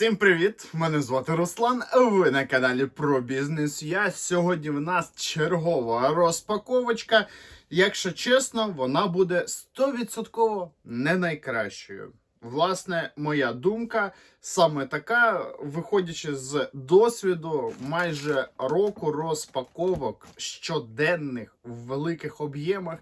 Всім привіт! Мене звати Руслан. Ви на каналі про бізнес. Я сьогодні в нас чергова розпаковочка. Якщо чесно, вона буде 100% не найкращою. Власне, моя думка саме така, виходячи з досвіду майже року розпаковок щоденних в великих об'ємах,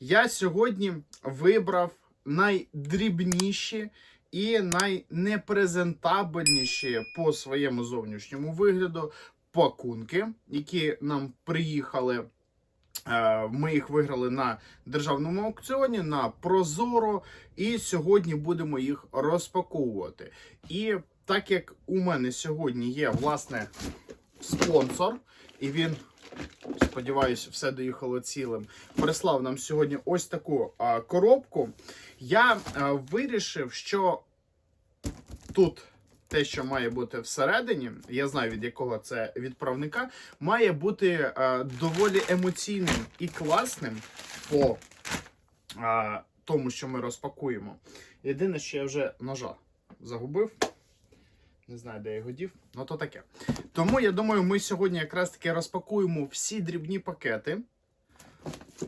я сьогодні вибрав найдрібніші і найнепрезентабельніші по своєму зовнішньому вигляду пакунки, які нам приїхали. Е, Ми їх виграли на державному аукціоні на Прозоро, і сьогодні будемо їх розпаковувати. І так як у мене сьогодні є власне спонсор, і він, сподіваюся, все доїхало цілим, прислав нам сьогодні ось таку а, коробку. Я а, вирішив, що тут те, що має бути всередині, я знаю від якого це відправника, має бути а, доволі емоційним і класним по а, тому, що ми розпакуємо. Єдине, що я вже ножа загубив. Не знаю, де я його дів, ну то таке. Тому я думаю, ми сьогодні якраз таки розпакуємо всі дрібні пакети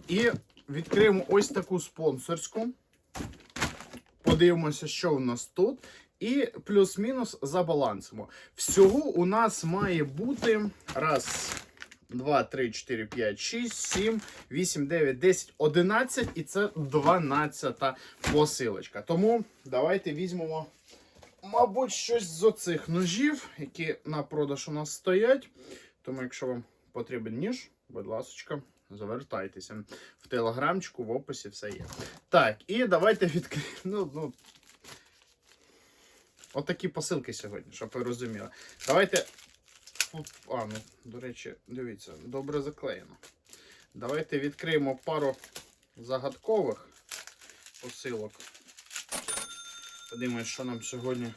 і відкриємо ось таку спонсорську. Подивимося, що в нас тут. І плюс-мінус забалансимо. Всього у нас має бути раз, два, три, чотири, п'ять, шість, сім, вісім, дев'ять, десять, одинадцять. І це дванадцята посилочка. Тому давайте візьмемо, мабуть, щось з оцих ножів, які на продаж у нас стоять. Тому, якщо вам потрібен ніж, будь ласка, завертайтеся. В телеграмчику, в описі все є. Так, і давайте відкриємо. Ну, ну, Отакі посилки сьогодні, щоб ви розуміли. Давайте. А, ну, до речі, дивіться, добре заклеєно. Давайте відкриємо пару загадкових посилок. Подивимось, що нам сьогодні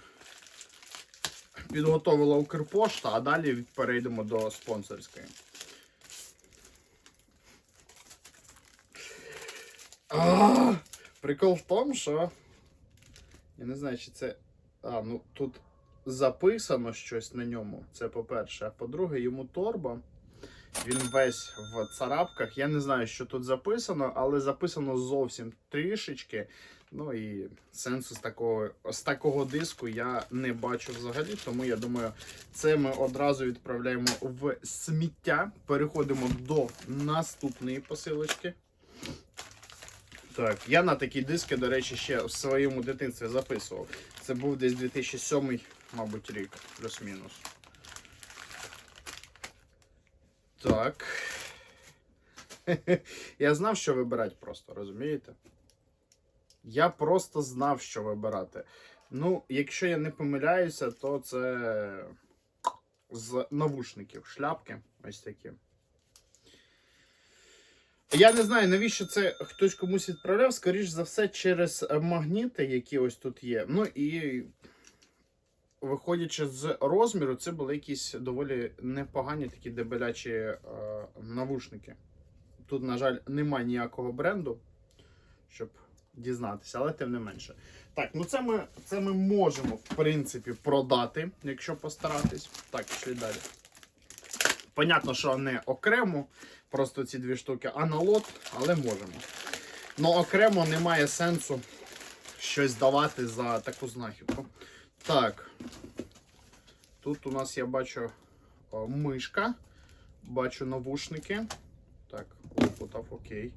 підготовила Укрпошта, а далі перейдемо до спонсорської. А, Прикол в тому, що. Я не знаю, чи це. А, ну тут записано щось на ньому. Це по-перше. А по-друге, йому торба. Він весь в царапках. Я не знаю, що тут записано, але записано зовсім трішечки. Ну і сенсу з такого, з такого диску я не бачу взагалі. Тому я думаю, це ми одразу відправляємо в сміття. Переходимо до наступної посилочки. Так, я на такі диски, до речі, ще в своєму дитинстві записував. Це був десь 2007, мабуть, рік, плюс-мінус. Так. Я знав, що вибирати просто, розумієте? Я просто знав, що вибирати. Ну, якщо я не помиляюся, то це з навушників шляпки ось такі. Я не знаю, навіщо це хтось комусь відправляв, скоріш за все, через е, магніти, які ось тут є. Ну і виходячи з розміру, це були якісь доволі непогані такі дебелячі е, навушники. Тут, на жаль, немає ніякого бренду, щоб дізнатися, але тим не менше. Так, ну це ми, це ми можемо, в принципі, продати, якщо постаратись. Так, що й далі. Понятно, що не окремо, просто ці дві штуки, а на лот, але можемо. Ну, окремо немає сенсу щось давати за таку знахідку. Так. Тут у нас я бачу о, мишка, бачу навушники. Так, випутав, окей.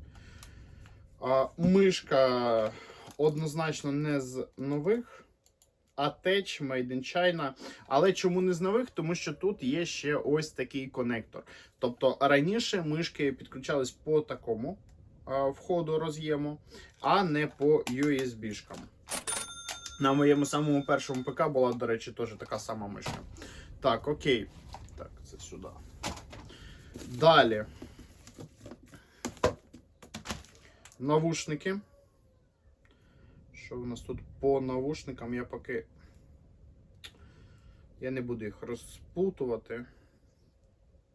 А, мишка однозначно не з нових. Attach Made. Але чому не з нових? Тому що тут є ще ось такий конектор. Тобто раніше мишки підключались по такому а, входу роз'єму, а не по USB-шкам. На моєму самому першому ПК була, до речі, теж така сама мишка. Так, окей. Так, це сюди. Далі. Навушники. Що в нас тут по навушникам? Я поки. Я не буду їх розпутувати.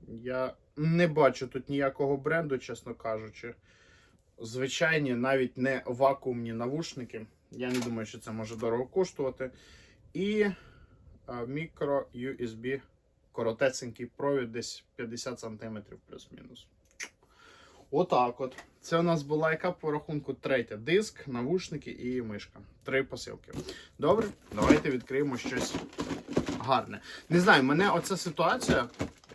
Я не бачу тут ніякого бренду, чесно кажучи. Звичайні, навіть не вакуумні навушники. Я не думаю, що це може дорого коштувати. І мікро USB коротесенький провід, десь 50 см плюс-мінус. Отак от. Це у нас була яка по рахунку третя. Диск, навушники і мишка. Три посилки. Добре, давайте відкриємо щось гарне. Не знаю, мене оця ситуація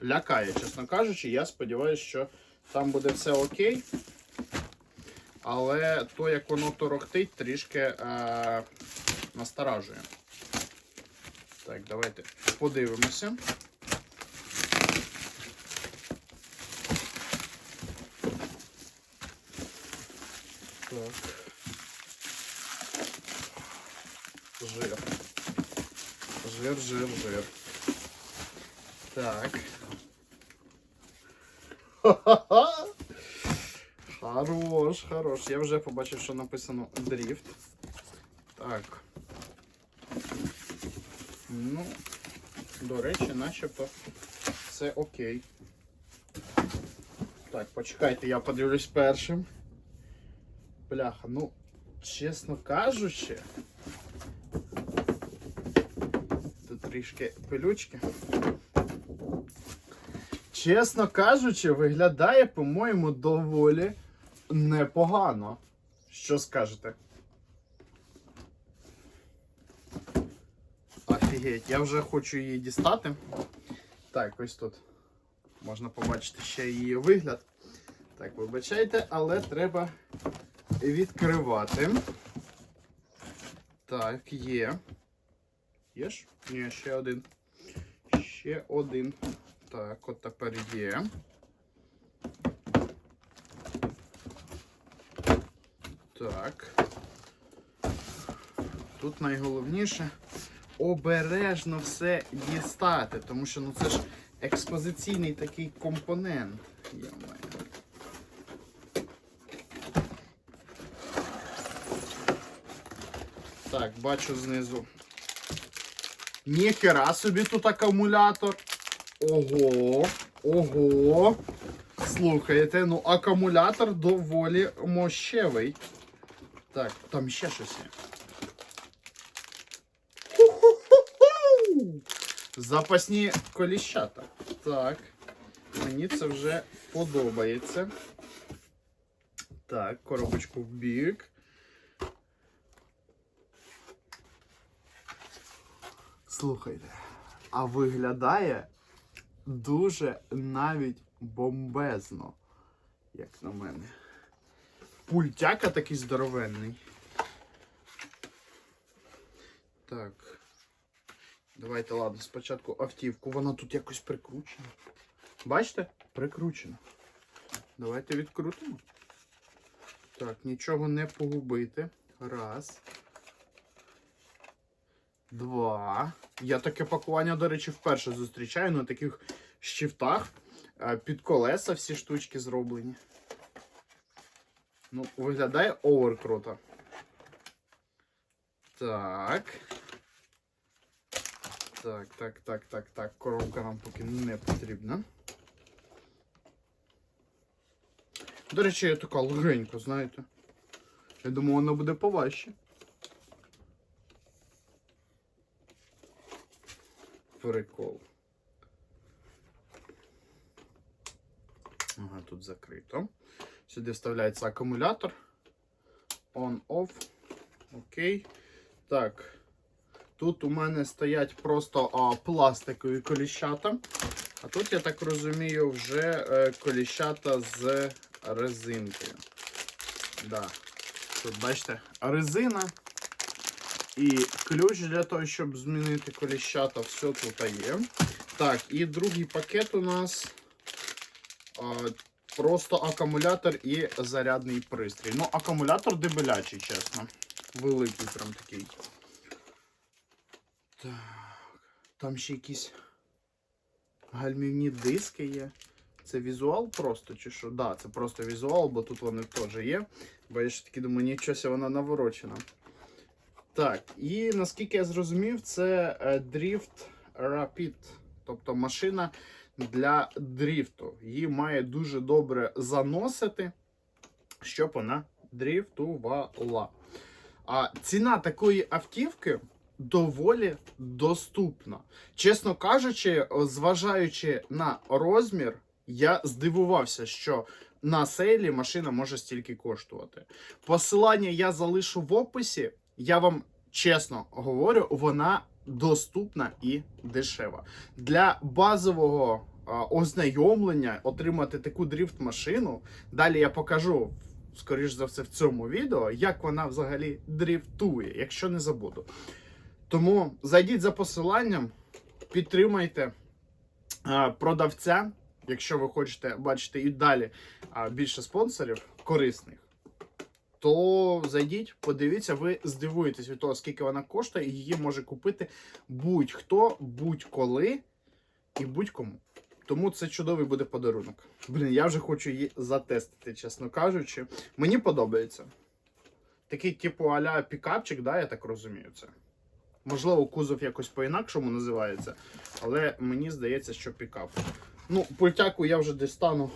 лякає, чесно кажучи. Я сподіваюся, що там буде все окей. Але то, як воно торохтить, трішки е- насторажує. Так, давайте подивимося. Так. Жир. Жир, жир, жир. Так. Ха-ха-ха! Хорош, хорош. Я вже побачив, що написано дріфт. Так. Ну, до речі, начебто все окей. Так, почекайте, я подивлюсь першим. Бляха, ну, чесно кажучи. Тут трішки пилючки. Чесно кажучи, виглядає, по-моєму, доволі непогано. Що скажете? Офігеть, я вже хочу її дістати. Так, ось тут можна побачити ще її вигляд. Так, вибачайте, але треба відкривати. Так, є. Є ж? Ні, ще один. Ще один. Так, от тепер є. Так. Тут найголовніше обережно все дістати, тому що ну це ж експозиційний такий компонент. Йо-моє. Так, бачу знизу. Ніхера собі тут акумулятор. Ого, ого. Слухайте, ну акумулятор доволі мощевий. Так, там ще щось є. Запасні коліщата. Так. Мені це вже подобається. Так, коробочку в бік. Слухайте, а виглядає дуже навіть бомбезно, як на мене. Пультяка такий здоровенний. Так. Давайте, ладно, спочатку автівку. Вона тут якось прикручена. Бачите? Прикручена. Давайте відкрутимо. Так, нічого не погубити. Раз. Два. Я таке пакування, до речі, вперше зустрічаю на таких щифтах. Е, Під колеса всі штучки зроблені. Ну, виглядає овер круто. Так. Так, так, так, так, так. Коробка нам поки не потрібна. До речі, я така легенька, знаєте. Я думаю, вона буде поважче. Прикол. Ага, тут закрито. Сюди вставляється акумулятор. On-off. Окей. Так. Тут у мене стоять просто а, пластикові коліщата. А тут, я так розумію, вже е, коліщата з резинкою. Да. Тут, бачите, резина. І ключ для того, щоб змінити коліщата, все тут є. Так, і другий пакет у нас а, просто акумулятор і зарядний пристрій. Ну, акумулятор дебелячий, чесно. Великий прям такий. Так. Там ще якісь гальмівні диски є. Це візуал просто чи що? Так, да, це просто візуал, бо тут вони теж є. Бо я ж таки думаю, нічогося вона наворочена. Так, і наскільки я зрозумів, це е, Drift Rapid. Тобто машина для дріфту. Її має дуже добре заносити, щоб вона дріфтувала. А ціна такої автівки доволі доступна. Чесно кажучи, зважаючи на розмір, я здивувався, що на сейлі машина може стільки коштувати. Посилання я залишу в описі. Я вам чесно говорю, вона доступна і дешева. Для базового ознайомлення отримати таку дріфт-машину. Далі я покажу, скоріш за все, в цьому відео, як вона взагалі дріфтує, якщо не забуду. Тому зайдіть за посиланням, підтримайте продавця, якщо ви хочете бачити і далі більше спонсорів корисних. То зайдіть, подивіться, ви здивуєтесь від того, скільки вона коштує, і її може купити будь-хто, будь-коли і будь-кому. Тому це чудовий буде подарунок. Блін, я вже хочу її затестити, чесно кажучи. Мені подобається. Такий, типу, аля пікапчик, да, я так розумію це. Можливо, кузов якось по-інакшому називається, але мені здається, що пікап. Ну, пультяку я вже десь стану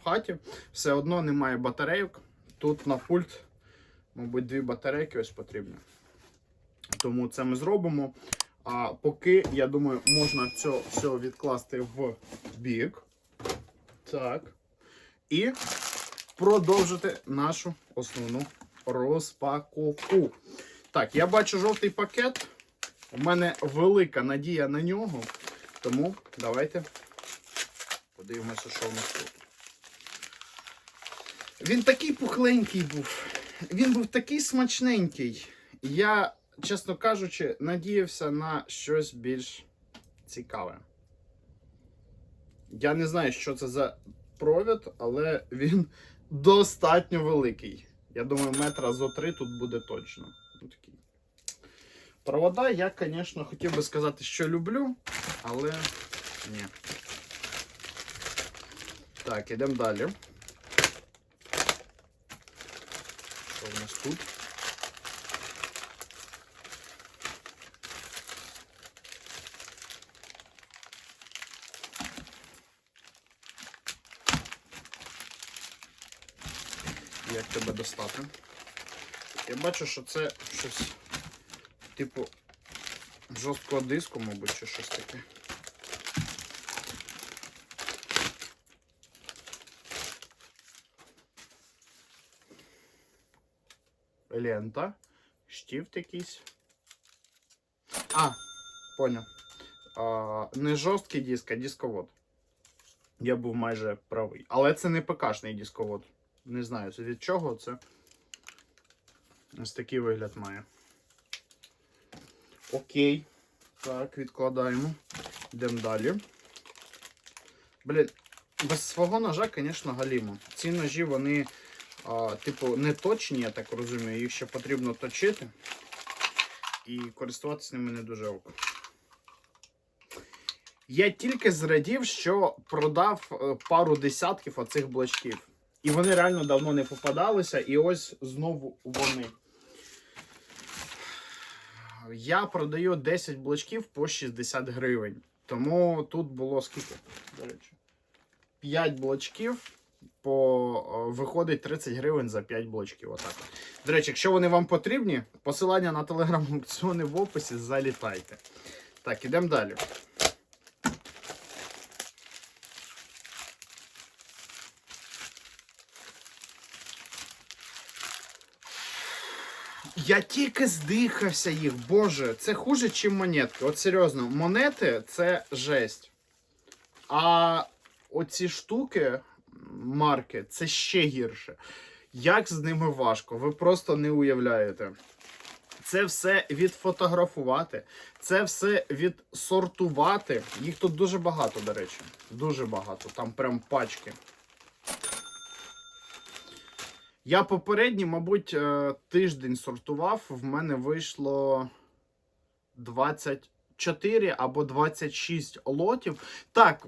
в хаті. Все одно немає батарейок. Тут на пульт, мабуть, дві батарейки ось потрібні. Тому це ми зробимо. А поки, я думаю, можна це все відкласти в бік. Так. І продовжити нашу основну розпаковку. Так, я бачу жовтий пакет. У мене велика надія на нього. Тому давайте подивимося, що в нас тут. Він такий пухленький був. Він був такий смачненький. Я, чесно кажучи, надіявся на щось більш цікаве. Я не знаю, що це за провід, але він достатньо великий. Я думаю, метра зо три тут буде точно. Провода я, звісно, хотів би сказати, що люблю, але ні. Так, ідемо далі. Що в нас тут? Як тебе достати? Я бачу, що це щось типу жорсткого диску, мабуть, чи щось таке. Лента, штифт якийсь. А, поняв. А, не жорсткий диск, а дисковод. Я був майже правий. Але це не ПКшний дисковод. Не знаю, це від чого це. Ось такий вигляд має. Окей. Так, відкладаємо. Йдемо далі. Блін, без свого ножа, звісно, галімо. Ці ножі, вони, типу, не точні, я так розумію. Їх ще потрібно точити. І користуватися ними не дуже ок. Я тільки зрадів, що продав е, пару десятків оцих блочків. І вони реально давно не попадалися, і ось знову вони. Я продаю 10 блочків по 60 гривень. Тому тут було скільки? До речі, 5 блочків по виходить 30 гривень за 5 блочків. Отак. До речі, якщо вони вам потрібні, посилання на телеграм-аукціони в описі залітайте. Так, ідемо далі. Я тільки здихався їх, боже, це хуже, ніж монетки. От серйозно, монети це жесть. А оці штуки, марки, це ще гірше. Як з ними важко, ви просто не уявляєте. Це все відфотографувати, це все відсортувати. Їх тут дуже багато, до речі. Дуже багато. Там прям пачки. Я попередній, мабуть, е, тиждень сортував. В мене вийшло 24 або 26 лотів. Так,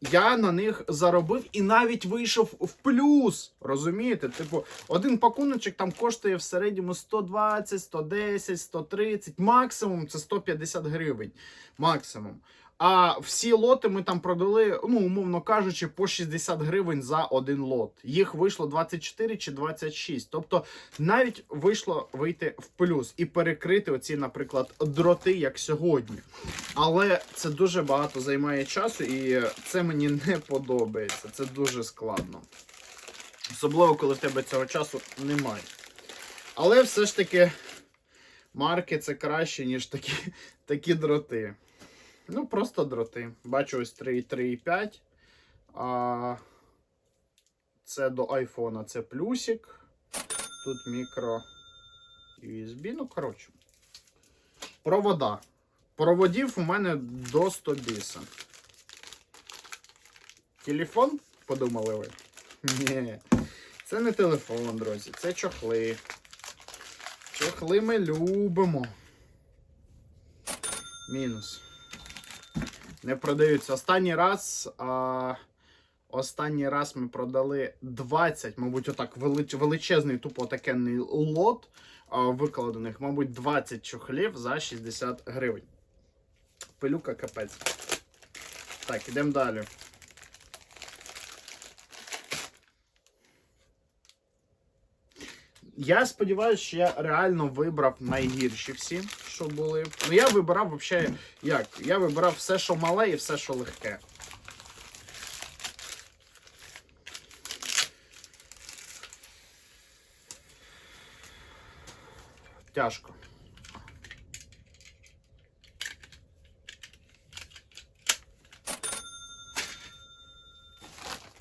я на них заробив і навіть вийшов в плюс. Розумієте? Типу, один пакуночок там коштує в середньому 120, 110, 130, максимум це 150 гривень. Максимум. А всі лоти ми там продали, ну, умовно кажучи, по 60 гривень за один лот. Їх вийшло 24 чи 26. Тобто навіть вийшло вийти в плюс і перекрити оці, наприклад, дроти, як сьогодні. Але це дуже багато займає часу, і це мені не подобається. Це дуже складно. Особливо, коли в тебе цього часу немає. Але все ж таки марки це краще, ніж такі, такі дроти. Ну, просто дроти. Бачу ось 3,3,5. А це до айфона це плюсик. Тут мікро USB. Ну, коротше. Провода. Проводів у мене до 100 біса. Телефон? Подумали ви? Ні. Це не телефон, друзі, це чохли. Чохли ми любимо. Мінус. Не продаються. Останній раз. А, останній раз ми продали 20, мабуть, отак велич, величезний, тупо такенний лот а, викладених, мабуть, 20 чохлів за 60 гривень. Пилюка капець. Так, ідемо далі. Я сподіваюся, що я реально вибрав найгірші всі, що були. Ну я вибирав взагалі як? Я вибирав все, що мале, і все, що легке. Тяжко.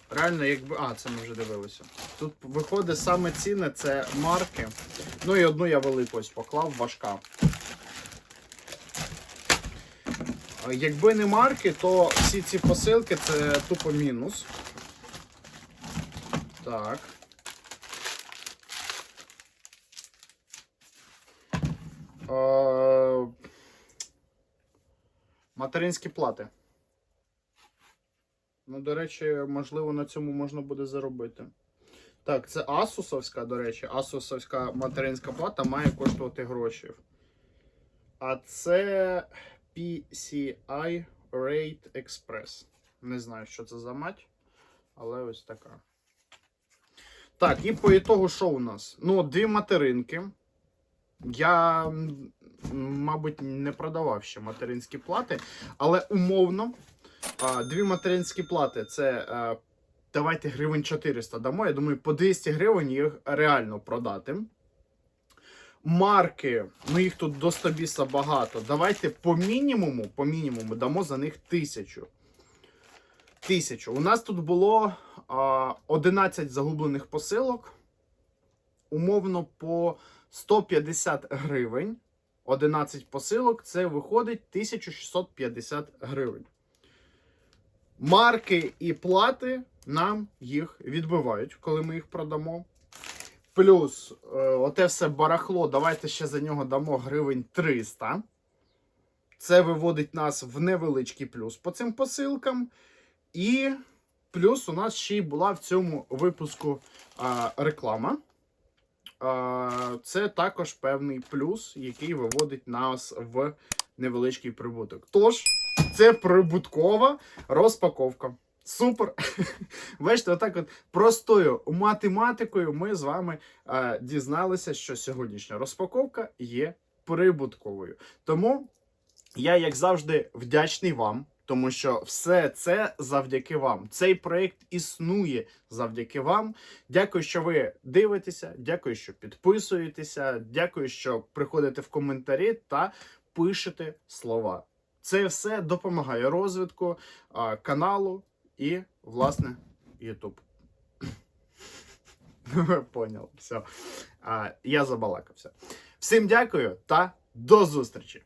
Реально, якби. А, це ми вже дивилися. Тут виходить саме цінне це марки. Ну і одну я велику ось поклав, важка. А Якби не марки, то всі ці посилки це тупо мінус. Так. Е, Материнські плати. Ну, до речі, можливо, на цьому можна буде заробити. Так, це Асусовська, до речі, Асусовська материнська плата має коштувати гроші. А це PCI Rate Express. Не знаю, що це за мать, але ось така. Так, і по ітогу, що у нас? Ну, дві материнки. Я, мабуть, не продавав ще материнські плати, але умовно. Дві материнські плати це а, давайте гривень 400 дамо. Я думаю, по 200 гривень їх реально продати. Марки, ну їх тут до 100 біса багато. Давайте по мінімуму, по мінімуму дамо за них тисячу. Тисячу. У нас тут було а, 11 загублених посилок. Умовно по 150 гривень. 11 посилок це виходить 1650 гривень. Марки і плати нам їх відбивають, коли ми їх продамо. Плюс, е, оте все барахло, давайте ще за нього дамо гривень 300. Це виводить нас в невеличкий плюс по цим посилкам. І плюс у нас ще й була в цьому випуску а, реклама. А, це також певний плюс, який виводить нас в невеличкий прибуток. Тож, це прибуткова розпаковка. Супер! Бачите, отак от простою математикою ми з вами е, дізналися, що сьогоднішня розпаковка є прибутковою. Тому я, як завжди, вдячний вам. Тому що все це завдяки вам. Цей проект існує завдяки вам. Дякую, що ви дивитеся. Дякую, що підписуєтеся. Дякую, що приходите в коментарі та пишете слова. Це все допомагає розвитку а, каналу і, власне, YouTube. Поняв, все. А, я забалакався. Всім дякую та до зустрічі!